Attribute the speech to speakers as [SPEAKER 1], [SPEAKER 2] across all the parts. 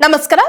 [SPEAKER 1] ನಮಸ್ಕಾರ.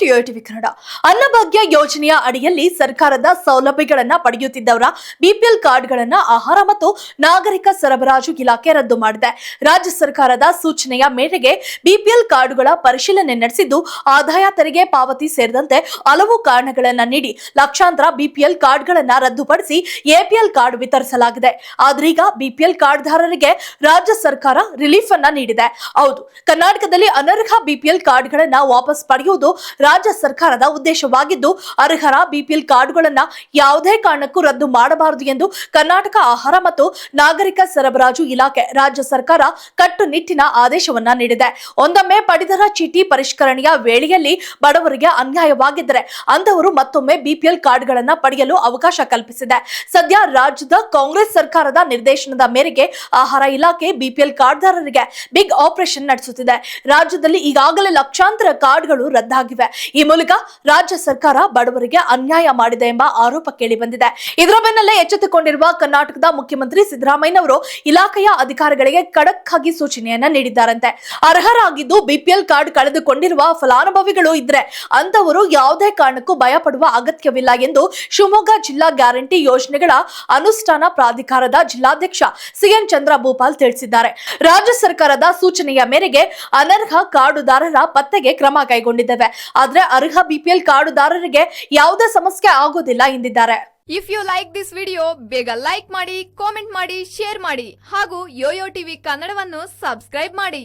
[SPEAKER 1] To TV Kannada. Annabhagya ಯೋಜನೆಯ ಅಡಿಯಲ್ಲಿ ಸರ್ಕಾರದ ಸೌಲಭ್ಯಗಳನ್ನ ಪಡೆಯುತ್ತಿದ್ದವರ ಬಿಪಿಎಲ್ ಕಾರ್ಡ್ಗಳನ್ನ ಆಹಾರ ಮತ್ತು ನಾಗರಿಕ ಸರಬರಾಜು ಇಲಾಖೆ ರದ್ದು ಮಾಡಿದೆ. ರಾಜ್ಯ ಸರ್ಕಾರದ ಸೂಚನೆಯ ಮೇರೆಗೆ ಬಿಪಿಎಲ್ ಕಾರ್ಡ್ಗಳ ಪರಿಶೀಲನೆ ನಡೆಸಿದ್ದು, ಆದಾಯ ತೆರಿಗೆ ಪಾವತಿ ಸೇರಿದಂತೆ ಹಲವು ಕಾರಣಗಳನ್ನ ನೀಡಿ ಲಕ್ಷಾಂತರ ಬಿಪಿಎಲ್ ಕಾರ್ಡ್ಗಳನ್ನ ರದ್ದುಪಡಿಸಿ ಎಪಿಎಲ್ ಕಾರ್ಡ್ ವಿತರಿಸಲಾಗಿದೆ. ಆದ್ರೀಗ ಬಿಪಿಎಲ್ ಕಾರ್ಡ್ದಾರರಿಗೆ ರಾಜ್ಯ ಸರ್ಕಾರ ರಿಲೀಫ್ ಅನ್ನ ನೀಡಿದೆ. ಹೌದು, ಕರ್ನಾಟಕದಲ್ಲಿ ಅನರ್ಹ ಬಿಪಿಎಲ್ ಕಾರ್ಡ್ಗಳನ್ನ ವಾಪಸ್ ಪಡೆಯುವುದು ರಾಜ್ಯ ಸರ್ಕಾರದ ಉದ್ದೇಶವಾಗಿದ್ದು, ಅರ್ಹರ ಬಿಪಿಎಲ್ ಕಾರ್ಡ್ಗಳನ್ನು ಯಾವುದೇ ಕಾರಣಕ್ಕೂ ರದ್ದು ಮಾಡಬಾರದು ಎಂದು ಕರ್ನಾಟಕ ಆಹಾರ ಮತ್ತು ನಾಗರಿಕ ಸರಬರಾಜು ಇಲಾಖೆ ರಾಜ್ಯ ಸರ್ಕಾರ ಕಟ್ಟುನಿಟ್ಟಿನ ಆದೇಶವನ್ನ ನೀಡಿದೆ. ಒಂದೊಮ್ಮೆ ಪಡಿತರ ಚೀಟಿ ಪರಿಷ್ಕರಣೆಯ ವೇಳೆಯಲ್ಲಿ ಬಡವರಿಗೆ ಅನ್ಯಾಯವಾಗಿದ್ದರೆ ಅಂತವರು ಮತ್ತೊಮ್ಮೆ ಬಿಪಿಎಲ್ ಕಾರ್ಡ್ಗಳನ್ನು ಪಡೆಯಲು ಅವಕಾಶ ಕಲ್ಪಿಸಿದೆ. ಸದ್ಯ ರಾಜ್ಯದ ಕಾಂಗ್ರೆಸ್ ಸರ್ಕಾರದ ನಿರ್ದೇಶನದ ಮೇರೆಗೆ ಆಹಾರ ಇಲಾಖೆ ಬಿಪಿಎಲ್ ಕಾರ್ಡ್ದಾರರಿಗೆ ಬಿಗ್ ಆಪರೇಷನ್ ನಡೆಸುತ್ತಿದೆ. ರಾಜ್ಯದಲ್ಲಿ ಈಗಾಗಲೇ ಲಕ್ಷಾಂತರ ಕಾರ್ಡ್ಗಳು ರದ್ದಾಗಿವೆ. ಈ ಮೂಲಕ ರಾಜ್ಯ ಸರ್ಕಾರ ಬಡವರಿಗೆ ಅನ್ಯಾಯ ಮಾಡಿದೆ ಎಂಬ ಆರೋಪ ಕೇಳಿ ಬಂದಿದೆ. ಇದರ ಬೆನ್ನಲ್ಲೇ ಎಚ್ಚೆತ್ತುಕೊಂಡಿರುವ ಕರ್ನಾಟಕದ ಮುಖ್ಯಮಂತ್ರಿ ಸಿದ್ದರಾಮಯ್ಯನವರು ಇಲಾಖೆಯ ಅಧಿಕಾರಿಗಳಿಗೆ ಖಡಕ್ ಆಗಿ ಸೂಚನೆಯನ್ನ ನೀಡಿದ್ದಾರಂತೆ. ಅರ್ಹರಾಗಿದ್ದು ಬಿಪಿಎಲ್ ಕಾರ್ಡ್ ಕಳೆದುಕೊಂಡಿರುವ ಫಲಾನುಭವಿಗಳು ಇದ್ರೆ ಅಂತವರು ಯಾವುದೇ ಕಾರಣಕ್ಕೂ ಭಯ ಪಡುವ ಅಗತ್ಯವಿಲ್ಲ ಎಂದು ಶಿವಮೊಗ್ಗ ಜಿಲ್ಲಾ ಗ್ಯಾರಂಟಿ ಯೋಜನೆಗಳ ಅನುಷ್ಠಾನ ಪ್ರಾಧಿಕಾರದ ಜಿಲ್ಲಾಧ್ಯಕ್ಷ ಸಿಎನ್ ಚಂದ್ರ ಭೂಪಾಲ್ ತಿಳಿಸಿದ್ದಾರೆ. ರಾಜ್ಯ ಸರ್ಕಾರದ ಸೂಚನೆಯ ಮೇರೆಗೆ ಅನರ್ಹ ಕಾರ್ಡುದಾರರ ಪತ್ತೆಗೆ ಕ್ರಮ ಕೈಗೊಂಡಿದ್ದೇವೆ. ಆದ್ರೆ ಅರ್ಹ ಬಿಪಿಎಲ್ ಕಾರ್ಡುದಾರರಿಗೆ ಯಾವುದೇ ಸಮಸ್ಯೆ ಆಗೋದಿಲ್ಲ ಎಂದಿದ್ದಾರೆ.
[SPEAKER 2] If you like this video ಬೇಗ ಲೈಕ್ ಮಾಡಿ ಕಾಮೆಂಟ್ ಮಾಡಿ ಶೇರ್ ಮಾಡಿ ಹಾಗೂ ಯೋಯೋ ಟಿವಿ ಕನ್ನಡವನ್ನು ಸಬ್ಸ್ಕ್ರೈಬ್ ಮಾಡಿ.